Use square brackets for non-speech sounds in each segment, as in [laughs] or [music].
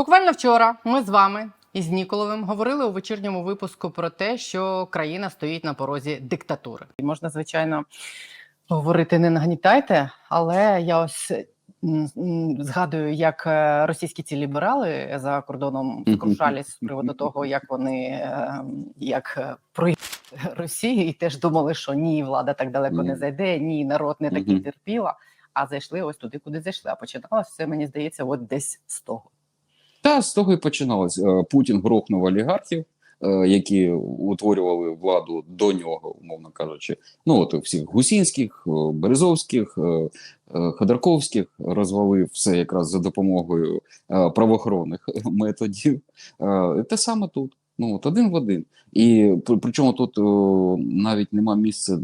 Буквально вчора ми з вами із Ніколовим говорили у вечірньому випуску про те, що країна стоїть на порозі диктатури. І можна, звичайно, говорити не нагнітайте, але я ось згадую, як е, російські ці ліберали за кордоном скрушались з приводу того, як вони е, як е, про [laughs] Росію, і теж думали, що ні, влада так далеко не зайде, ні, народ не такий терпіла. А зайшли ось туди, куди зайшли. А починалось все, мені здається, от десь з того. Та з того і починалось. Е, Путін грохнув олігархів, е, які утворювали владу до нього, умовно кажучи. Ну от всіх гусінських, е, березовських, ходорковських розвалив все якраз за допомогою правоохоронних [laughs] методів. Те саме тут. Ну от один в один. І при- причому тут о, навіть нема місця,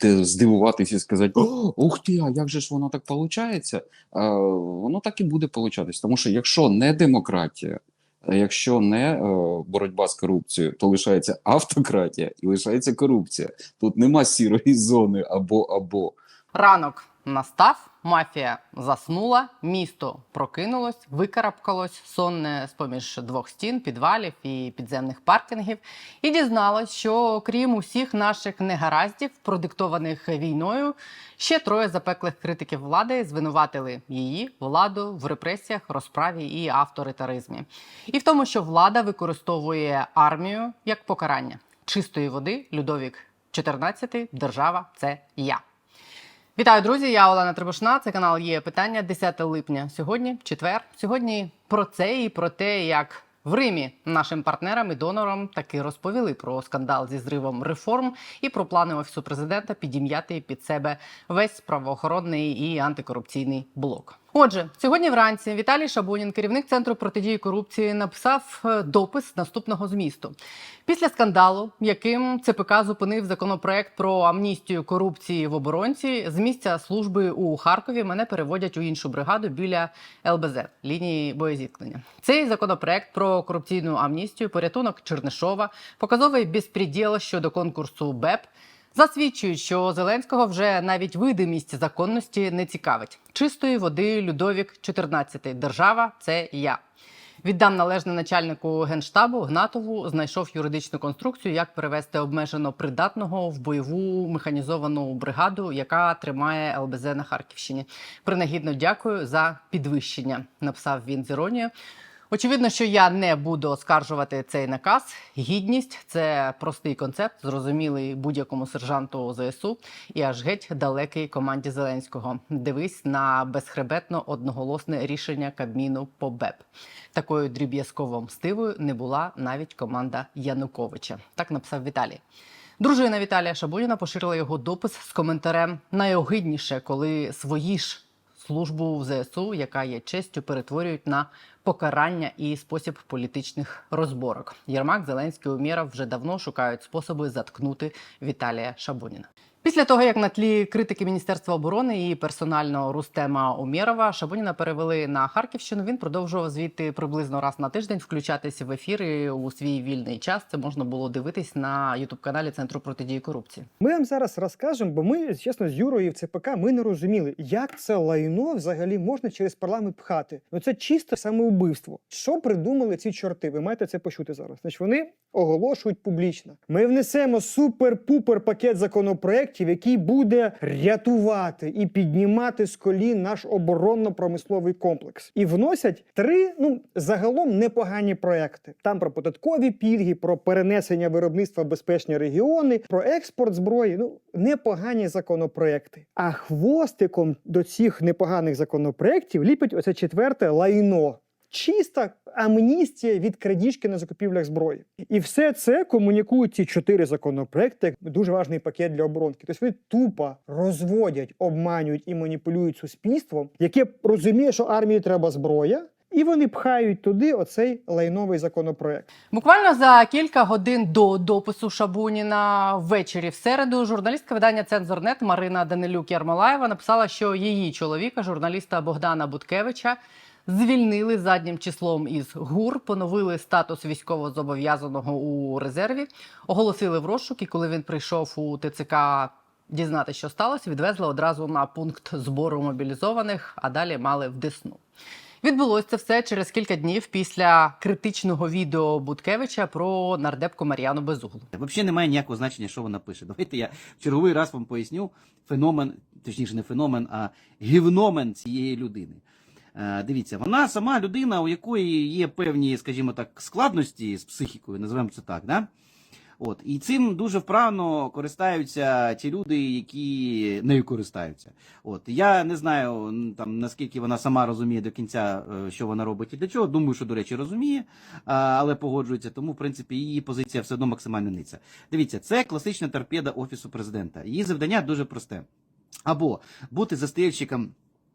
де здивуватися і сказати: «О, ух ти, а як же ж воно так виходить? Воно так і буде получатись. Тому що якщо не демократія, е, якщо не е, боротьба з корупцією, то лишається автократія і лишається корупція. Тут нема сірої зони або або. Ранок настав, мафія заснула, місто прокинулось, викарабкалось, сонне з-поміж двох стін, підвалів і підземних паркінгів, і дізналось, що крім усіх наших негараздів, продиктованих війною, ще троє запеклих критиків влади звинуватили її владу в репресіях, розправі і авторитаризмі, і в тому, що влада використовує армію як покарання чистої води. Людовік 14, держава це я. Вітаю, друзі! Я Олена Требушна. Це канал є питання 10 липня. Сьогодні четвер. Сьогодні про це і про те, як в Римі нашим партнерам і донорам таки розповіли про скандал зі зривом реформ і про плани офісу президента підім'яти під себе весь правоохоронний і антикорупційний блок. Отже, сьогодні вранці Віталій Шабунін, керівник центру протидії корупції, написав е, допис наступного змісту. Після скандалу, яким ЦПК зупинив законопроект про амністію корупції в оборонці, з місця служби у Харкові мене переводять у іншу бригаду біля ЛБЗ лінії боєзіткнення. Цей законопроект про корупційну амністію, порятунок Чернишова, показовий безпреділ щодо конкурсу БЕП. Засвідчують, що Зеленського вже навіть видимість законності не цікавить. Чистої води Людовік 14. Держава це я. Віддам належне начальнику генштабу Гнатову. Знайшов юридичну конструкцію, як перевести обмежено придатного в бойову механізовану бригаду, яка тримає ЛБЗ на Харківщині. Принагідно дякую за підвищення. Написав він з іронією. Очевидно, що я не буду оскаржувати цей наказ. Гідність це простий концепт, зрозумілий будь-якому сержанту ЗСУ і аж геть далекий команді Зеленського. Дивись на безхребетно одноголосне рішення Кабміну по БЕП. Такою дріб'язково мстивою не була навіть команда Януковича. Так написав Віталій. Дружина Віталія Шабуніна поширила його допис з коментарем найогидніше, коли свої ж службу в ЗСУ, яка є честю, перетворюють на покарання і спосіб політичних розборок. Єрмак, Зеленський Умєров вже давно шукають способи заткнути Віталія Шабуніна. Після того, як на тлі критики Міністерства оборони і персонально Рустема Умєрова Шабуніна перевели на Харківщину. Він продовжував звідти приблизно раз на тиждень включатися в ефіри у свій вільний час. Це можна було дивитись на ютуб каналі Центру протидії корупції. Ми вам зараз розкажемо, бо ми, чесно, з Юрою в ЦПК ми не розуміли, як це лайно взагалі можна через парламент пхати. Ну це чисто самоубивство. Що придумали ці чорти? Ви маєте це почути зараз. Значить, вони оголошують публічно. Ми внесемо супер-пупер пакет законопроєктів, який буде рятувати і піднімати з колін наш оборонно-промисловий комплекс. І вносять три ну загалом непогані проекти. Там про податкові пільги, про перенесення виробництва в безпечні регіони, про експорт зброї. Ну непогані законопроекти. А хвостиком до цих непоганих законопроєктів ліпить оце четверте лайно. Чиста амністія від крадіжки на закупівлях зброї, і все це комунікують ці чотири законопроекти. як Дуже важний пакет для оборонки. Тобто вони тупо розводять, обманюють і маніпулюють суспільством, яке розуміє, що армії треба зброя, і вони пхають туди оцей лайновий законопроект. Буквально за кілька годин до допису Шабуніна ввечері в середу журналістка видання Цензорнет Марина Данилюк Ярмолаєва написала, що її чоловіка, журналіста Богдана Буткевича, звільнили заднім числом із ГУР, поновили статус військовозобов'язаного у резерві, оголосили в розшук, і коли він прийшов у ТЦК дізнати, що сталося, відвезли одразу на пункт збору мобілізованих, а далі мали в Десну. Відбулося це все через кілька днів після критичного відео Буткевича про нардепку Мар'яну Безуглу. Взагалі немає ніякого значення, що вона пише. Давайте я в черговий раз вам поясню феномен, точніше, не феномен, а гівномен цієї людини. Е, Дивіться, вона сама людина, у якої є певні, скажімо так, складності з психікою, називаємо це так. Да? От. І цим дуже вправно користаються ті люди, які нею користаються. От. Я не знаю, там, наскільки вона сама розуміє до кінця, е, що вона робить і для чого. Думаю, що, до речі, розуміє, але погоджується. Тому, в принципі, її позиція все одно максимально ниця. Дивіться, це класична торпеда Офісу президента. Її завдання дуже просте. Або бути застрільщиком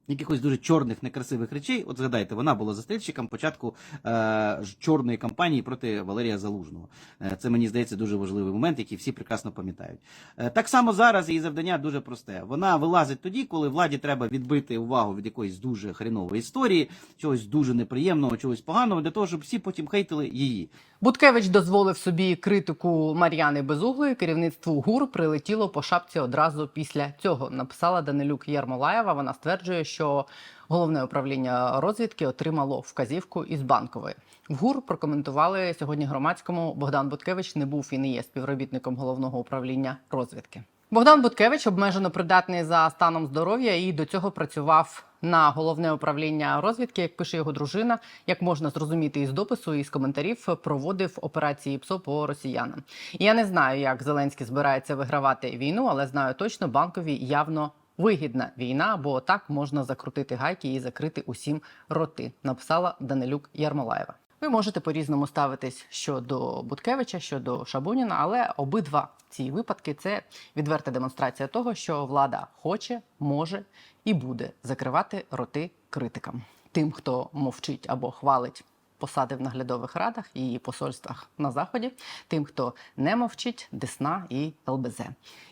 якихось дуже чорних, некрасивих речей. От згадайте, вона була застрільщиком початку е, чорної кампанії проти Валерія Залужного. Е, це мені здається дуже важливий момент, який всі прекрасно пам'ятають. Е, так само зараз її завдання дуже просте. Вона вилазить тоді, коли владі треба відбити увагу від якоїсь дуже хренової історії, чогось дуже неприємного, чогось поганого, для того, щоб всі потім хейтили її. Буткевич дозволив собі критику Мар'яни Безуглої. Керівництву ГУР прилетіло по шапці одразу після цього. Написала Данилюк Ярмолаєва. Вона стверджує, що головне управління розвідки отримало вказівку із банкової. В ГУР прокоментували сьогодні громадському. Богдан Буткевич не був і не є співробітником головного управління розвідки. Богдан Буткевич обмежено придатний за станом здоров'я і до цього працював на головне управління розвідки, як пише його дружина, як можна зрозуміти із допису і з коментарів, проводив операції ПСО по росіянам. Я не знаю, як Зеленський збирається вигравати війну, але знаю точно, банкові явно вигідна війна, бо так можна закрутити гайки і закрити усім роти. Написала Данилюк Ярмолаєва. Ви можете по-різному ставитись щодо Буткевича, щодо Шабуніна, але обидва ці випадки це відверта демонстрація того, що влада хоче, може і буде закривати роти критикам. Тим, хто мовчить або хвалить посади в наглядових радах і посольствах на заході, тим, хто не мовчить, Десна і ЛБЗ.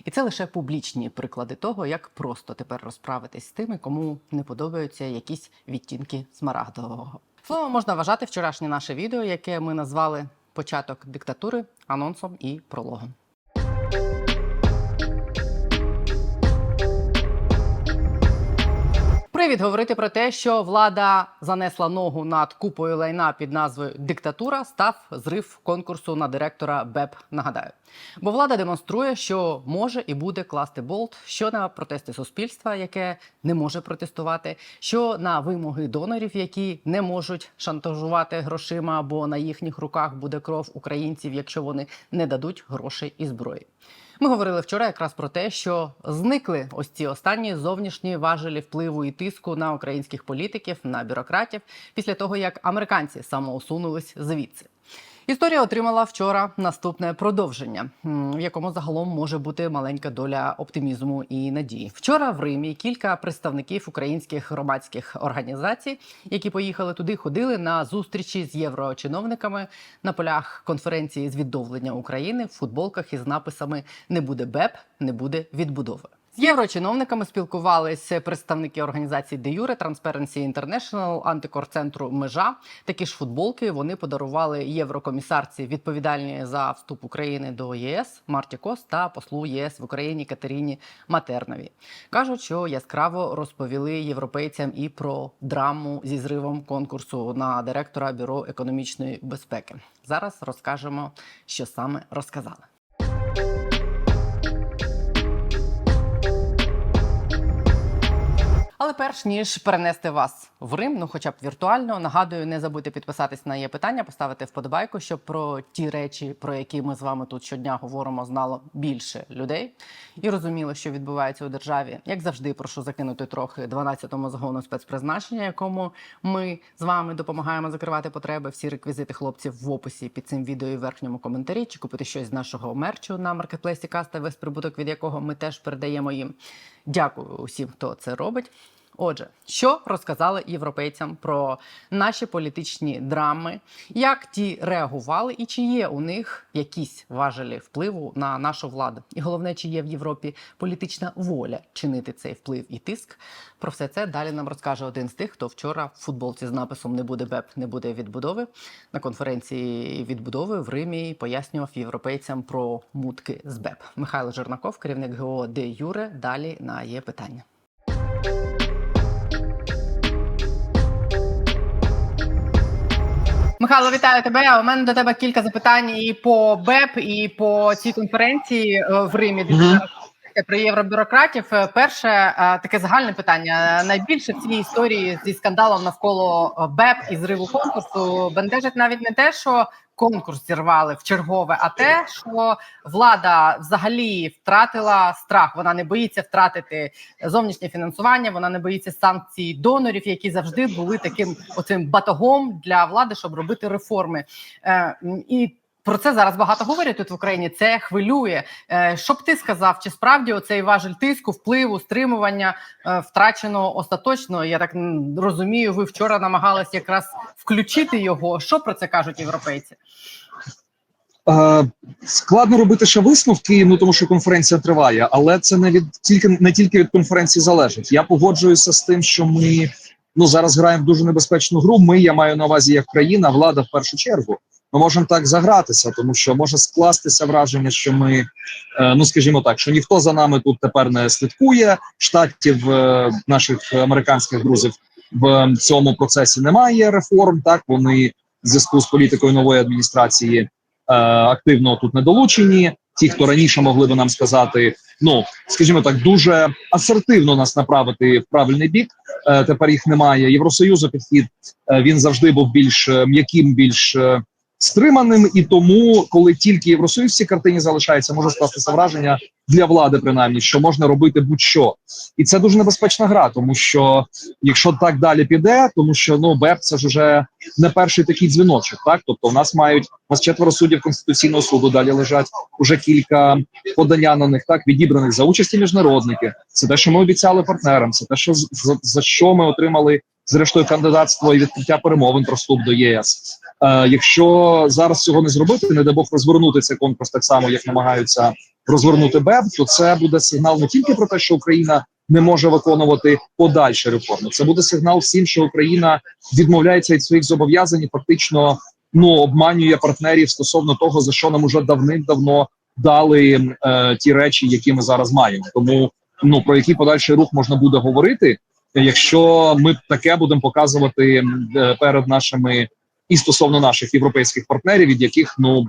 І це лише публічні приклади того, як просто тепер розправитись з тими, кому не подобаються якісь відтінки смарагдового. Слово можна вважати вчорашнє наше відео, яке ми назвали початок диктатури анонсом і прологом. Привід говорити про те, що влада занесла ногу над купою лайна під назвою Диктатура, став зрив конкурсу на директора БЕП. Нагадаю, бо влада демонструє, що може і буде класти болт, що на протести суспільства, яке не може протестувати, що на вимоги донорів, які не можуть шантажувати грошима, бо на їхніх руках буде кров українців, якщо вони не дадуть грошей і зброї. Ми говорили вчора якраз про те, що зникли ось ці останні зовнішні важелі впливу і тиску на українських політиків, на бюрократів після того, як американці самоусунулись звідси. Історія отримала вчора наступне продовження, в якому загалом може бути маленька доля оптимізму і надії. Вчора в Римі кілька представників українських громадських організацій, які поїхали туди, ходили на зустрічі з єврочиновниками на полях конференції з відновлення України в футболках із написами Не буде БЕП, не буде відбудови. Єврочиновниками спілкувалися представники організацій De Jure, Transparency International, антикорцентру Межа. Такі ж футболки вони подарували єврокомісарці, відповідальній за вступ України до ЄС Марті Кос та послу ЄС в Україні Катерині Матернові. Кажуть, що яскраво розповіли європейцям і про драму зі зривом конкурсу на директора бюро економічної безпеки. Зараз розкажемо, що саме розказали. Перш ніж перенести вас в Рим, ну хоча б віртуально, нагадую, не забудьте підписатись на є питання, поставити вподобайку, щоб про ті речі, про які ми з вами тут щодня говоримо, знало більше людей і розуміло, що відбувається у державі. Як завжди, прошу закинути трохи 12-му загону спецпризначення, якому ми з вами допомагаємо закривати потреби. Всі реквізити хлопців в описі під цим відео і в верхньому коментарі, чи купити щось з нашого мерчу на маркетплейсі Каста, весь прибуток від якого ми теж передаємо їм. Дякую усім, хто це робить. Отже, що розказали європейцям про наші політичні драми, як ті реагували, і чи є у них якісь важелі впливу на нашу владу? І головне, чи є в Європі політична воля чинити цей вплив і тиск? Про все це далі нам розкаже один з тих, хто вчора в футболці з написом Не буде БЕП, не буде відбудови на конференції відбудови в Римі пояснював європейцям про мутки з БЕП. Михайло Жернаков, керівник ГО Де Юре. Далі на є питання. Михайло, вітаю тебе. У мене до тебе кілька запитань і по БЕП, і по цій конференції е, в Римі. де Мгм. Зараз про євробюрократів. Е, Перше е, таке загальне питання. Найбільше в цій історії зі скандалом навколо е, БЕП і зриву конкурсу бентежить навіть не те, що конкурс зірвали в чергове, а те, що влада взагалі втратила страх. Вона не боїться втратити зовнішнє фінансування. Вона не боїться санкцій донорів, які завжди були таким оцим батогом для влади, щоб робити реформи. Е, і про це зараз багато говорять тут в Україні. Це хвилює. Е, Що б ти сказав? Чи справді оцей важель тиску, впливу, стримування е, втрачено остаточно? Я так розумію, ви вчора намагались якраз включити його. Що про це кажуть європейці? Е, складно робити ще висновки, ну тому що конференція триває, але це не від тільки не тільки від конференції залежить. Я погоджуюся з тим, що ми ну зараз граємо дуже небезпечну гру. Ми я маю на увазі як країна, влада в першу чергу. Ми можемо так загратися, тому що може скластися враження, що ми, е, ну скажімо так, що ніхто за нами тут тепер не слідкує. Штатів е, наших американських друзів в цьому процесі немає реформ. Так вони в зв'язку з політикою нової адміністрації е, активно тут не долучені. Ті, хто раніше могли би нам сказати, ну скажімо так, дуже асертивно нас направити в правильний бік. Тепер їх немає. Євросоюзу підхід він завжди був більш м'яким, більш стриманим. І тому, коли тільки євросоюз в цій картині залишається, може скластися враження для влади, принаймні, що можна робити будь-що, і це дуже небезпечна гра, тому що якщо так далі піде, тому що ну БЕП це ж уже не перший такий дзвіночок. Так, тобто, у нас мають у нас четверо суддів конституційного суду. Далі лежать уже кілька подання на них, так відібраних за участі міжнародники. Це те, що ми обіцяли партнерам. Це те, що за, за що ми отримали зрештою кандидатство і відкриття перемовин про вступ до ЄС. Е, якщо зараз цього не зробити, не дай Бог розвернути цей конкурс так само, як намагаються розвернути БЕП, то це буде сигнал не тільки про те, що Україна не може виконувати подальші реформи. Це буде сигнал всім, що Україна відмовляється від своїх зобов'язань, і фактично ну обманює партнерів стосовно того, за що нам уже давним-давно дали е, ті речі, які ми зараз маємо. Тому ну про який подальший рух можна буде говорити, якщо ми таке будемо показувати е, перед нашими і стосовно наших європейських партнерів, від яких ну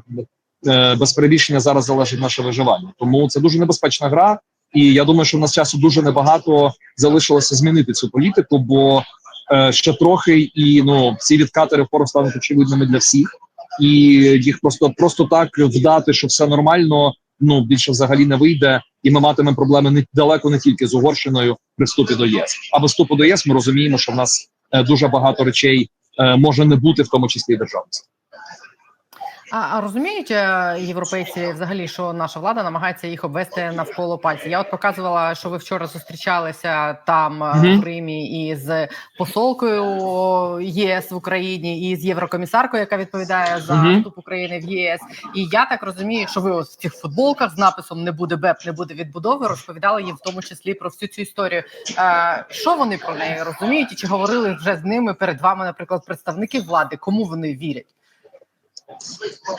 е, без перебільшення зараз залежить наше виживання. Тому це дуже небезпечна гра. І я думаю, що в нас часу дуже небагато залишилося змінити цю політику, бо е, ще трохи і ну ці відкати реформ стануть очевидними для всіх, і їх просто просто так вдати, що все нормально. Ну більше взагалі не вийде, і ми матимемо проблеми не далеко не тільки з Угорщиною при вступі до єС. А без вступу до ЄС ми розуміємо, що в нас е, дуже багато речей може не бути, в тому числі і. А, а розуміють е, європейці взагалі, що наша влада намагається їх обвести навколо пальця? Я от показувала, що ви вчора зустрічалися там Мгм. в Римі із посолкою ЄС в Україні і з єврокомісаркою, яка відповідає за Мгм. вступ України в ЄС. І я так розумію, що ви ось в цих футболках з написом Не буде БЕП, не буде відбудови. Розповідали їм в тому числі про всю цю історію. Е, що вони про неї розуміють? І чи говорили вже з ними перед вами, наприклад, представники влади? Кому вони вірять?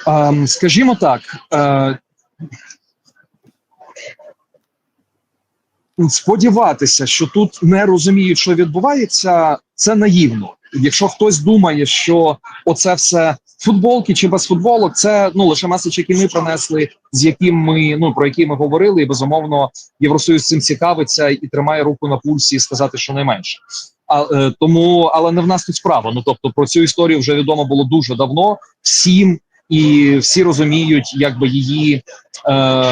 Ем, скажімо так, е, сподіватися, що тут не розуміють, що відбувається, це наївно. Якщо хтось думає, що оце все футболки чи без футболок, це ну лише меседж, який ми принесли, з яким ми ну про які ми говорили, і безумовно євросоюз цим цікавиться і тримає руку на пульсі, сказати, що найменше. А е, тому, але не в нас тут справа. Ну тобто про цю історію вже відомо було дуже давно всім, і всі розуміють, якби її е,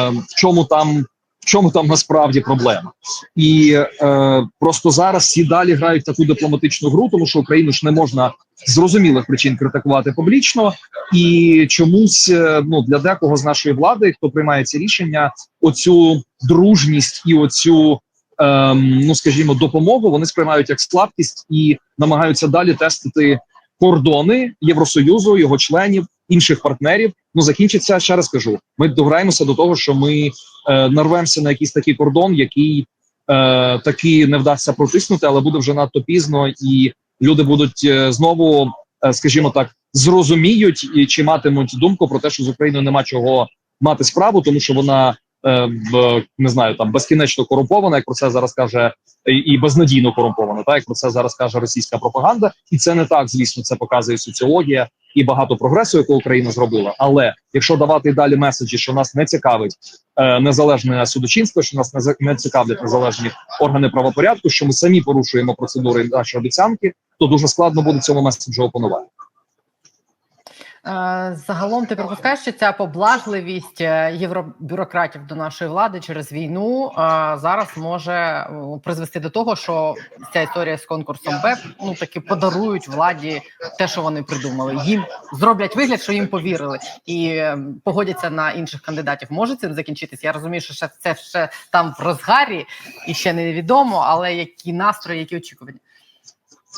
в чому там. В чому там насправді проблема, і е, просто зараз всі далі грають таку дипломатичну гру, тому що Україну ж не можна з зрозумілих причин критикувати публічно, і чомусь е, ну для декого з нашої влади, хто приймає ці рішення, оцю дружність і оцю ем, ну скажімо, допомогу вони сприймають як слабкість і намагаються далі тестити кордони Євросоюзу, його членів, інших партнерів. Ну закінчиться ще раз кажу. Ми дограємося до того, що ми е, нарвемося на якийсь такий кордон, який е, таки не вдасться протиснути, але буде вже надто пізно, і люди будуть е, знову, е, скажімо так, зрозуміють і чи матимуть думку про те, що з Україною нема чого мати справу, тому що вона не знаю, там безкінечно корумпована, як про це зараз каже, і, безнадійно корумпована, так як про це зараз каже російська пропаганда, і це не так, звісно, це показує соціологія і багато прогресу, яку Україна зробила. Але якщо давати далі меседжі, що нас не цікавить е, незалежне судочинство, що нас не, не цікавлять незалежні органи правопорядку, що ми самі порушуємо процедури і наші обіцянки, то дуже складно буде цьому меседжу опанувати. Е, Загалом ти припускаєш, що ця поблажливість е, євробюрократів до нашої влади через війну е, зараз може призвести до того, що ця історія з конкурсом БЕП ну таки подарують владі те, що вони придумали. Їм зроблять вигляд, що їм повірили, і погодяться на інших кандидатів. Може цим закінчитись? Я розумію, що ще це ще там в розгарі і ще невідомо, але які настрої, які очікування.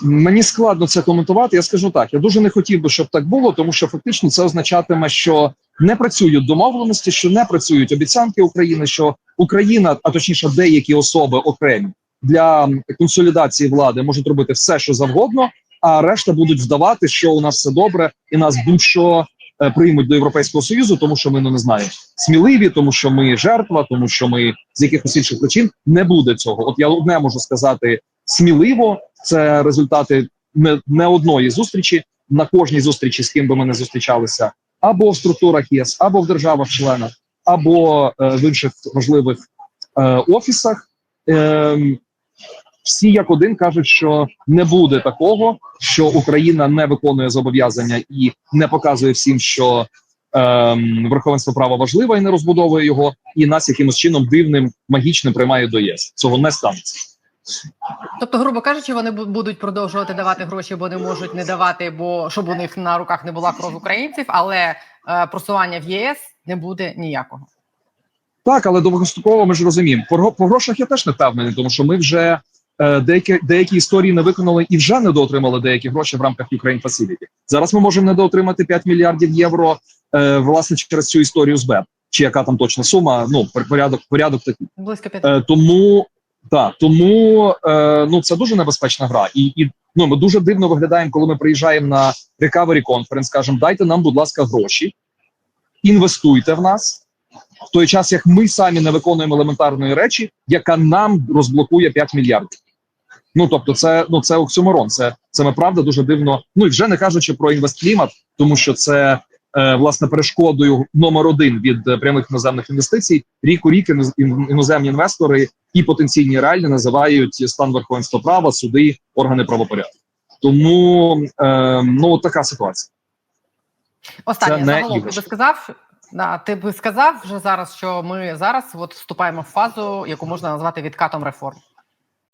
Мені складно це коментувати. Я скажу так: я дуже не хотів би, щоб так було, тому що фактично це означатиме, що не працюють домовленості, що не працюють обіцянки України, що Україна, а точніше, деякі особи окремі для консолідації влади можуть робити все, що завгодно, а решта будуть вдавати, що у нас все добре, і нас будь-що е, приймуть до Європейського союзу, тому що ми ну не знаю, сміливі, тому що ми жертва, тому що ми з якихось інших причин не буде цього. От я одне можу сказати сміливо. Це результати не, не одної зустрічі на кожній зустрічі, з ким би ми не зустрічалися, або в структурах ЄС, або в державах-членах, або е, в інших важливих е, офісах. Е, всі як один кажуть, що не буде такого, що Україна не виконує зобов'язання і не показує всім, що ем, верховенство права важливе і не розбудовує його, і нас якимось чином дивним магічним приймає до ЄС. Цього не станеться. Тобто, грубо кажучи, вони будуть продовжувати давати гроші, бо не можуть не давати, бо щоб у них на руках не була кров українців, але е, просування в ЄС не буде ніякого. Так, але довгостроково ми ж розуміємо. По, по грошах я теж не впевнений, тому що ми вже е, деякі деякі історії не виконали і вже недоотримали деякі гроші в рамках Ukraine Facility. Зараз ми можемо недоотримати 5 мільярдів євро е, власне через цю історію з БЕП. Чи яка там точна сума? Ну пор- порядок порядок такий. Близько п'яти. Е, тому так, тому е, ну це дуже небезпечна гра, і, і ну ми дуже дивно виглядаємо, коли ми приїжджаємо на Recovery Conference, кажемо, дайте нам, будь ласка, гроші, інвестуйте в нас. В той час, як ми самі не виконуємо елементарної речі, яка нам розблокує 5 мільярдів. Ну тобто, це ну це оксюморон. Це це ми правда дуже дивно. Ну і вже не кажучи про інвестклімат, тому що це власне перешкодою номер один від е, прямих іноземних інвестицій. Рік у рік іноземні інвестори і потенційні реальні називають стан верховенства права, суди, органи правопорядку. Тому е, ну така ситуація. Останнє загалом ти би сказав. Да, ти би сказав вже зараз, що ми зараз от вступаємо в фазу, яку можна назвати відкатом реформ.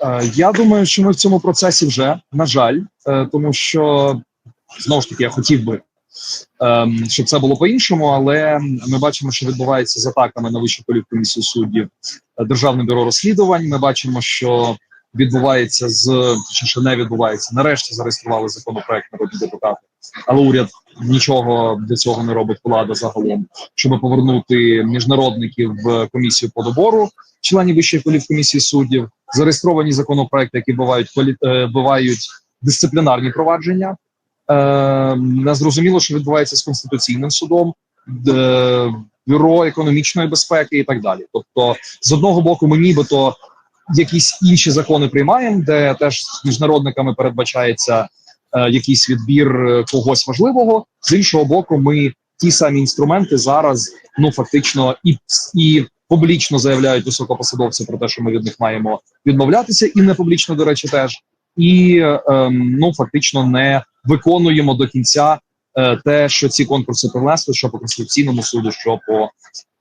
Е, Я думаю, що ми в цьому процесі вже на жаль, е, тому що знову ж таки я хотів би, щоб це було по-іншому, але ми бачимо, що відбувається з атаками на вищу політкомісію суддів е, державне бюро розслідувань. Ми бачимо, що відбувається з ще не відбувається. Нарешті зареєстрували законопроект народні депутати, але уряд нічого для цього не робить влада загалом, щоб повернути міжнародників в комісію по добору членів вищої політкомісії суддів зареєстровані законопроекти, які бувають е, бувають дисциплінарні провадження. Е, зрозуміло, що відбувається з конституційним судом, бюро економічної безпеки і так далі. Тобто, з одного боку, ми нібито якісь інші закони приймаємо, де теж з міжнародниками передбачається е, якийсь відбір е, когось важливого. З іншого боку, ми ті самі інструменти зараз ну фактично і, і публічно заявляють високопосадовці про те, що ми від них маємо відмовлятися, і не публічно, до речі, теж і ем, ну фактично не виконуємо до кінця е, те, що ці конкурси принесли, що по конституційному суду, що по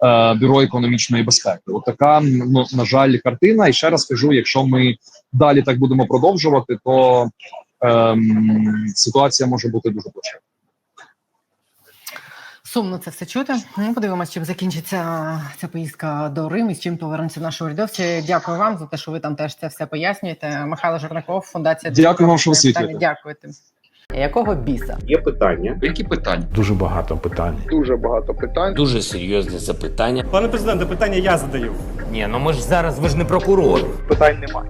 е, бюро економічної безпеки. От така ну на жаль, картина. І ще раз кажу: якщо ми далі так будемо продовжувати, то ем, ситуація може бути дуже плачевна. Сумно це все чути. Ну, подивимось, чим закінчиться ця поїздка до Риму і з чим повернуться наші урядовці. Дякую вам за те, що ви там теж це все пояснюєте. Михайло Жернаков, фундація Дякую вам, що світлите. Дякуєте. Якого біса? Є питання. Які питання? Дуже багато питань. дуже багато питань. Дуже серйозне запитання. Пане президенте, питання я задаю. Ні, ну ми ж зараз ви ж не прокурор. Питань немає.